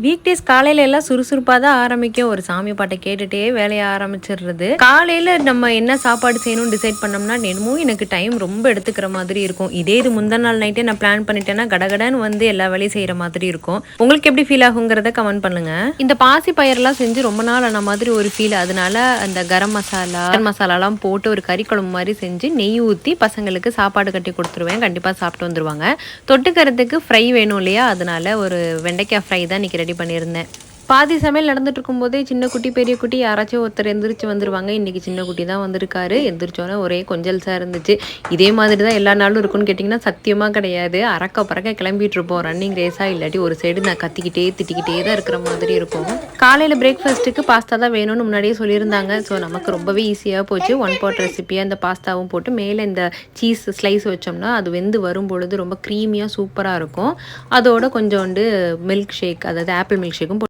Week days காலையில எல்லாம் சுறுசுறுப்பாக தான் ஆரம்பிக்கும். ஒரு சாமி பாட்டை கேட்டுட்டே வேலையை ஆரம்பிச்சிடுறது. காலையில் நம்ம என்ன சாப்பாடு செய்யணும்னு டிசைட் பண்ணோம்னா என்னமோ எனக்கு டைம் ரொம்ப எடுத்துக்கிற மாதிரி இருக்கும். இதே இது முந்தின நாள் நைட்டே நான் பிளான் பண்ணிட்டேன்னா கடகடன்னு வந்து எல்லா வேலையும் செய்யற மாதிரி இருக்கும். உங்களுக்கு எப்படி ஃபீல் ஆகுங்கிறத கமெண்ட் பண்ணுங்க. இந்த பாசி பயிரெல்லாம் செஞ்சு ரொம்ப நாள் ஆன மாதிரி ஒரு ஃபீல் அதனால அந்த கரம் மசாலா கரம் மசாலாலாம் போட்டு ஒரு கறி குழம்பு மாதிரி செஞ்சு நெய் ஊற்றி பசங்களுக்கு சாப்பாடு கட்டி கொடுத்துருவேன். கண்டிப்பாக சாப்பிட்டு வந்துருவாங்க. தொட்டுக்கிறதுக்கு ஃப்ரை வேணும் இல்லையா? அதனால ஒரு வெண்டைக்காய் ஃப்ரை தான் நிற்கிறேன் ரெடி பண்ணியிருந்தேன். பாதி சமையல் நடந்துட்டு இருக்கும்போதே சின்ன குட்டி பெரிய குட்டி யாராச்சும் ஒருத்தர் எந்திரிச்சு வந்துருவாங்க. இன்றைக்கி சின்ன குட்டி தான் வந்திருக்காரு. எந்திரிச்சோன்னே ஒரே கொஞ்சல்ஸாக இருந்துச்சு. இதே மாதிரி தான் எல்லா நாளும் இருக்கும்னு கேட்டிங்கன்னா சத்தியமாக கிடையாது. அறக்க பறக்க கிளம்பிட்டு இருப்போம் ரன்னிங் ரேஸாக இல்லாட்டி ஒரு சைடு நான் கத்திக்கிட்டே திட்டிக்கிட்டே தான் இருக்கிற மாதிரி இருக்கும். காலையில் பிரேக்ஃபாஸ்ட்டுக்கு பாஸ்தா தான் வேணும்னு முன்னாடியே சொல்லியிருந்தாங்க. ஸோ நமக்கு ரொம்பவே ஈஸியாக போச்சு. ஒன் பாட் ரெசிபியாக இந்த பாஸ்தாவும் போட்டு மேலே இந்த சீஸ் ஸ்லைஸ் வச்சோம்னா அது வெந்து வரும் பொழுது ரொம்ப க்ரீமியாக சூப்பராக இருக்கும். அதோட கொஞ்சோண்டு மில்க் ஷேக் அதாவது ஆப்பிள் மில்க் ஷேக்கும்